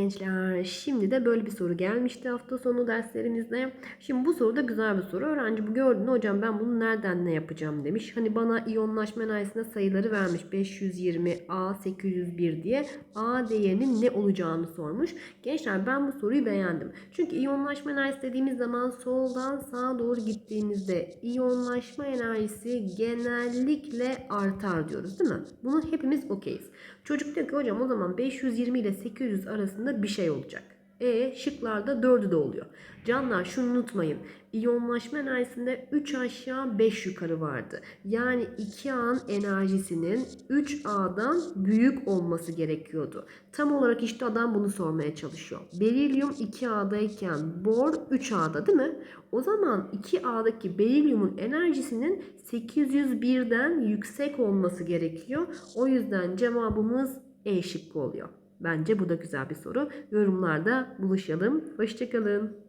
Gençler şimdi de böyle bir soru gelmişti hafta sonu derslerimizde. Şimdi bu soru da güzel bir soru. Öğrenci bu gördüğünde hocam ben bunu nereden ne yapacağım demiş. Hani bana iyonlaşma enerjisinde sayıları vermiş 520 A 801 diye. A değerinin ne olacağını sormuş. Gençler ben bu soruyu beğendim. Çünkü iyonlaşma enerjisi dediğimiz zaman soldan sağa doğru gittiğimizde iyonlaşma enerjisi genellikle artar diyoruz değil mi? Bunu hepimiz okeyiz. Çocuk diyor ki hocam o zaman 520 ile 800 arasında bir şey olacak. E şıklarda 4'ü de oluyor. Canlar şunu unutmayın. İyonlaşma enerjisinde 3 aşağı 5 yukarı vardı. Yani 2A'nın enerjisinin 3A'dan büyük olması gerekiyordu. Tam olarak işte adam bunu sormaya çalışıyor. Berilyum 2A'dayken bor 3A'da değil mi? O zaman 2A'daki berilyumun enerjisinin 801'den yüksek olması gerekiyor. O yüzden cevabımız E şıkkı oluyor. Bence bu da güzel bir soru. Yorumlarda buluşalım. Hoşçakalın.